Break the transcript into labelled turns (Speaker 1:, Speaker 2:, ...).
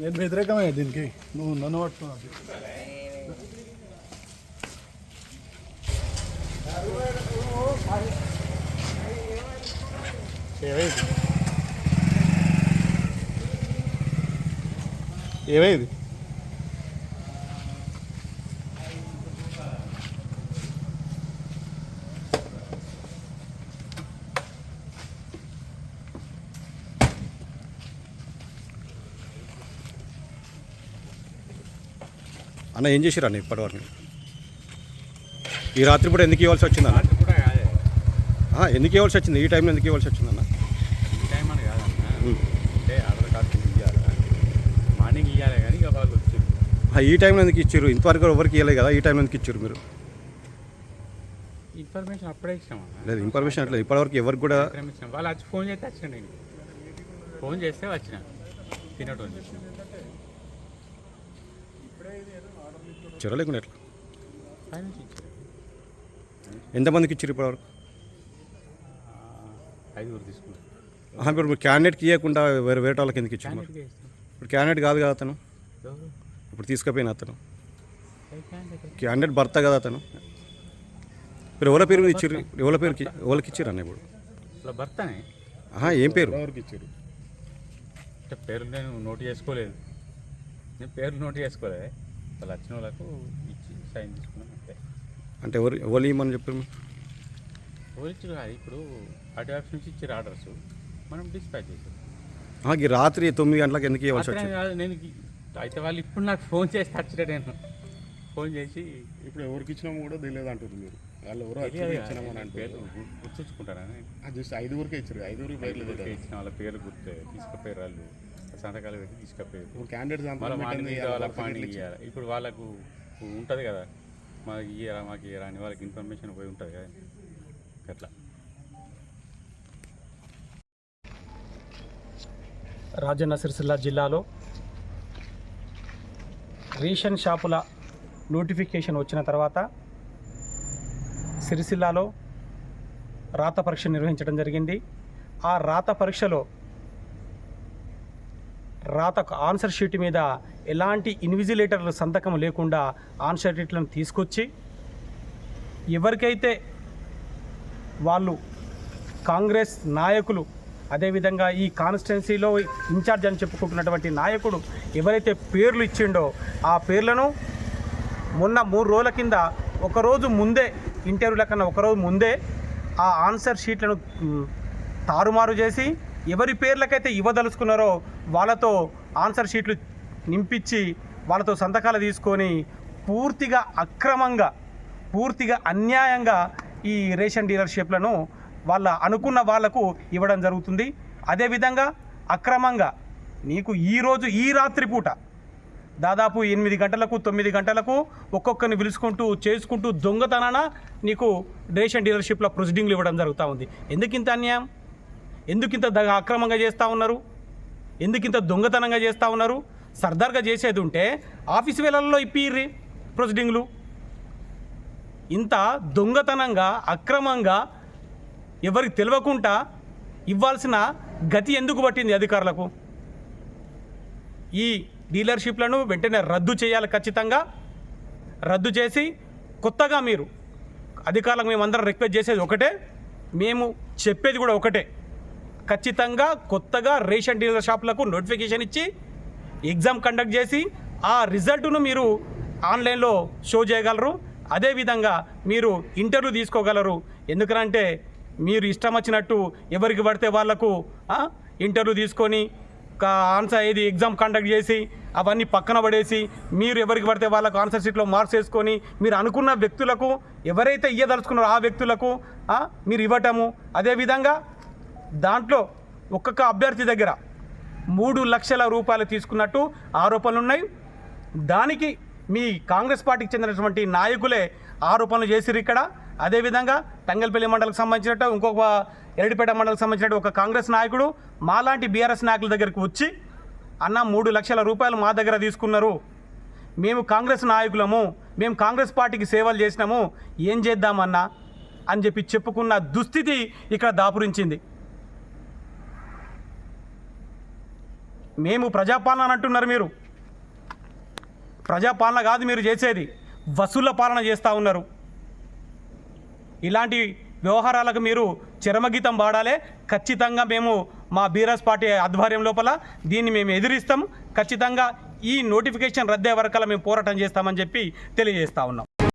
Speaker 1: నేను వ్యతిరేకమే దీనికి. నువ్వు నన్ను పట్టుకున్నావు ఏమైంది? ఏమైంది?
Speaker 2: అన్న ఏం చేసిరు అన్న ఇప్పటివరకు? ఈ రాత్రి పూట ఎందుకు ఇవ్వాల్సి వచ్చింది అన్న?
Speaker 3: కూడా కాదే.
Speaker 2: ఆ, ఎందుకు ఇవ్వాల్సి వచ్చింది? ఈ టైంలో ఎందుకు ఇవ్వాల్సి వచ్చింది అన్న?
Speaker 3: ఈ టైం అని కాదన్న. అంటే ఆధార్ కార్డు ఇవ్వాలి మార్నింగ్ ఇవ్వాలి కానీ వాళ్ళు వచ్చారు
Speaker 2: ఈ టైంలో ఎందుకు ఇచ్చారు ఇంతవరకు ఎవరికి ఇవ్వలేదు కదా ఈ టైంలో ఎందుకు ఇచ్చారు మీరు?
Speaker 3: ఇన్ఫర్మేషన్ అప్పుడే ఇచ్చామన్న
Speaker 2: లేదు ఇన్ఫర్మేషన్ అట్లేదు ఇప్పటివరకు ఎవరికి కూడా
Speaker 3: వాళ్ళు వచ్చి ఫోన్ చేస్తే వచ్చిన నేను. ఫోన్ చేస్తే వచ్చిన. తినటం
Speaker 2: ఇచ్చారా లేకుండా ఎట్లా ఎంతమందికి ఇచ్చారు ఇప్పటివరకు?
Speaker 3: ఆ, ఐదుగురు తీసుకున్నారు.
Speaker 2: ఇప్పుడు మీరు క్యాండిడేట్కి ఇవ్వకుండా వేరే వేరే వాళ్ళకి ఎందుకు ఇచ్చారు ఇప్పుడు క్యాండిడేట్ కాదు కదా అతను? ఇప్పుడు తీసుకుపోయిన అతను?
Speaker 3: క్యాండిడేట్
Speaker 2: భర్త కదా అతను? మీరు ఎవరి పేరు మీద ఇచ్చారు? ఎవరి పేరుకి? ఎవరికి ఇచ్చారు అన్న ఇప్పుడు?
Speaker 3: భర్తనే?
Speaker 2: ఆహా, ఏం పేరు?
Speaker 1: ఎవరికి ఇచ్చారు?
Speaker 3: అంటే పేరు నేను నోట్ చేసుకోలేదు. నేను పేరు నోట్ చేసుకోలేదు. వాళ్ళు వచ్చిన వాళ్ళకు ఇచ్చి సైన్ తీసుకున్నాను అంతే.
Speaker 2: అంటే ఎవరు ఎవరు ఇవ్వమని చెప్పారు? మీరు?
Speaker 3: పోలీసు కాదు ఇప్పుడు అటు ఆఫీస్ నుంచి ఇచ్చారు ఆర్డర్స్. మనం డిస్పాచ్ చేసాం.
Speaker 2: ఈ రాత్రి తొమ్మిది గంటలకు ఎందుకు ఇవ్వాల్సి వచ్చింది?
Speaker 3: నేను అయితే వాళ్ళు ఇప్పుడు నాకు ఫోన్ చేసి వచ్చిన నేను. ఫోన్ చేసి
Speaker 1: ఇప్పుడు ఎవరికి ఇచ్చినామో కూడా తెలియదు అంటారు మీరు. వాళ్ళు ఎవరో వచ్చి
Speaker 3: తెలియదు
Speaker 1: ఇచ్చినామో అని
Speaker 3: కదా,
Speaker 1: అంటారు
Speaker 3: పేర్లు గు- గుర్తుంచుకుంటారా
Speaker 1: జస్ట్ ఐదుగురికి ఇచ్చారు ఐదుగురికి
Speaker 3: పేర్లు ఇచ్చిన వాళ్ళ పేర్లు గుర్తు తీసుకుపోయారు వాళ్ళు. సంతకాలు పెట్టి ఇవ్వాలి ఇప్పుడు వాళ్ళకు ఉంటుంది కదా. మాకు ఇయ్యరా మాకు ఇయ్యరా అని వాళ్ళకి ఇన్ఫర్మేషన్ పోయి ఉంటుంది కదా. అట్లా.
Speaker 4: రాజన్న సిరిసిల్ల జిల్లాలో రేషన్ షాపుల నోటిఫికేషన్ వచ్చిన తర్వాత సిరిసిల్లాలో రాత పరీక్ష నిర్వహించడం జరిగింది. ఆ రాత పరీక్షలో రాత ఆన్సర్ షీట్ మీద ఎలాంటి ఇన్విజిలేటర్ల సంతకం లేకుండా ఆన్సర్ షీట్లను తీసుకొచ్చి ఎవరికైతే వాళ్ళు కాంగ్రెస్ నాయకులు అదేవిధంగా ఈ కాన్స్టిట్యున్సీలో ఇన్ఛార్జ్ అని చెప్పుకుంటున్నటువంటి నాయకుడు ఎవరైతే పేర్లు ఇచ్చిండో ఆ పేర్లను మొన్న మూడు రోజుల కింద ఒకరోజు ముందే ఇంటర్వ్యూల కన్నా ఒకరోజు ముందే ఆ ఆన్సర్ షీట్లను తారుమారు చేసి ఎవరి పేర్లకైతే ఇవ్వదలుచుకున్నారో వాళ్ళతో ఆన్సర్ షీట్లు నింపించి వాళ్ళతో సంతకాలు తీసుకొని పూర్తిగా అక్రమంగా పూర్తిగా అన్యాయంగా ఈ రేషన్ డీలర్షిప్లను వాళ్ళ అనుకున్న వాళ్ళకు ఇవ్వడం జరుగుతుంది. అదేవిధంగా అక్రమంగా నీకు ఈరోజు ఈ రాత్రి పూట దాదాపు ఎనిమిది గంటలకు తొమ్మిది గంటలకు ఒక్కొక్కరిని పిలుచుకుంటూ చేసుకుంటూ దొంగతనాన నీకు రేషన్ డీలర్షిప్లో ప్రొసీడింగ్లు ఇవ్వడం జరుగుతూ ఉంది. ఎందుకు ఇంత అన్యాయం? ఎందుకు ఇంత ద- అక్రమంగా చేస్తూ ఉన్నారు? ఎందుకు ఇంత దొంగతనంగా చేస్తూ ఉన్నారు? సర్దార్గా చేసేది ఉంటే ఆఫీస్ వేళల్లో ఇప్పిర్రి ప్రొసీడింగ్లు. ఇంత దొంగతనంగా అక్రమంగా ఎవరికి తెలియకుండా ఇవ్వాల్సిన గతి ఎందుకు పట్టింది అధికారులకు? ఈ డీలర్షిప్లను వెంటనే రద్దు చేయాలి ఖచ్చితంగా. రద్దు చేసి కొత్తగా మీరు అధికారులకు మేమందరం రిక్వెస్ట్ చేసేది ఒకటే. మేము చెప్పేది కూడా ఒకటే. ఖచ్చితంగా కొత్తగా రేషన్ డీలర్ షాపులకు నోటిఫికేషన్ ఇచ్చి ఎగ్జామ్ కండక్ట్ చేసి ఆ రిజల్ట్ను మీరు ఆన్లైన్లో షో చేయగలరు. అదేవిధంగా మీరు ఇంటర్వ్యూ తీసుకోగలరు. ఎందుకంటే మీరు ఇష్టం వచ్చినట్టు ఎవరికి పడితే వాళ్ళకు ఇంటర్వ్యూ తీసుకొని ఆన్సర్ ఏది ఎగ్జామ్ కండక్ట్ చేసి అవన్నీ పక్కన పడేసి మీరు ఎవరికి పడితే వాళ్ళకు ఆన్సర్ షీట్లో మార్క్స్ వేసుకొని మీరు అనుకున్న వ్యక్తులకు ఎవరైతే ఇయ్యదలుచుకున్నారో ఆ వ్యక్తులకు మీరు ఇవ్వటము. అదేవిధంగా దాంట్లో ఒక్కొక్క అభ్యర్థి దగ్గర మూడు లక్షల రూపాయలు తీసుకున్నట్టు ఆరోపణలు ఉన్నాయి. దానికి మీ కాంగ్రెస్ పార్టీకి చెందినటువంటి నాయకులే ఆరోపణలు చేసిరు ఇక్కడ. అదేవిధంగా తంగల్పల్లి మండలకు సంబంధించినట్టు ఇంకొక ఎరడిపేట మండలకు సంబంధించినట్టు ఒక కాంగ్రెస్ నాయకుడు మాలాంటి బీఆర్ఎస్ నాయకుల దగ్గరికి వచ్చి అన్న మూడు లక్షల రూపాయలు మా దగ్గర తీసుకున్నారు. మేము కాంగ్రెస్ నాయకులము. మేము కాంగ్రెస్ పార్టీకి సేవలు చేసినాము. ఏం చేద్దామన్నా? అని చెప్పి చెప్పుకున్న దుస్థితి ఇక్కడ దాపురించింది. మేము ప్రజాపాలన అని అంటున్నారు మీరు. ప్రజాపాలన కాదు మీరు చేసేది. వసూళ్ళ పాలన చేస్తూ ఉన్నారు. ఇలాంటి వ్యవహారాలకు మీరు చరమగీతం పాడాలే. ఖచ్చితంగా మేము మా బీరస్ పార్టీ ఆధ్వర్యం లోపల దీన్ని మేము ఎదిరిస్తాం. ఖచ్చితంగా ఈ నోటిఫికేషన్ రద్దే వరకల మేము పోరాటం చేస్తామని చెప్పి తెలియజేస్తా ఉన్నాం.